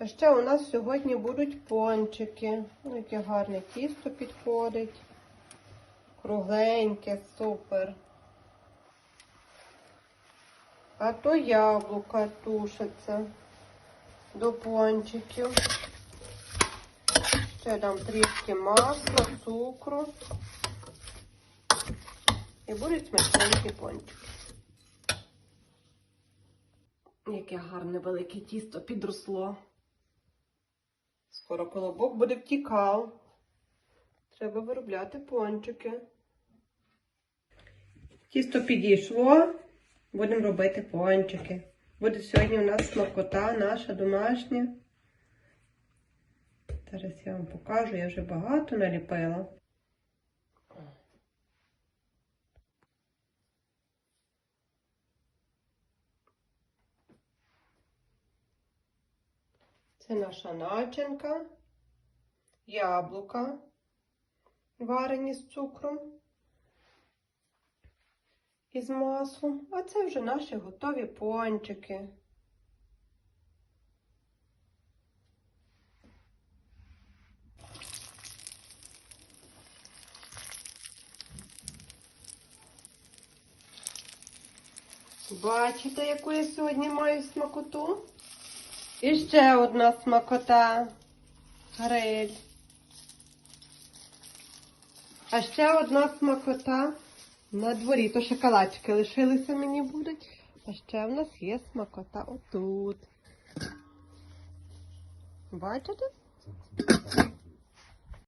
А ще у нас сьогодні будуть пончики. Яке гарне тісто підходить. Кругленьке, супер. А то яблука тушаться до пончиків. Ще дам трішки масла, цукру. І будуть смачненькі пончики. Яке гарне велике тісто підросло. Скоро колобок буде втікав. Треба виробляти пончики. Тісто підійшло. Будемо робити пончики. Буде сьогодні у нас смакота наша домашня. Зараз я вам покажу, я вже багато наліпила. Це наша начинка, яблука, варені з цукром і з маслом. А це вже наші готові пончики. Бачите, яку я сьогодні маю смакоту? І ще одна смакота. Гриль. А ще одна смакота на дворі. То шоколадки лишилися мені будуть. А ще в нас є смакота отут. Бачите?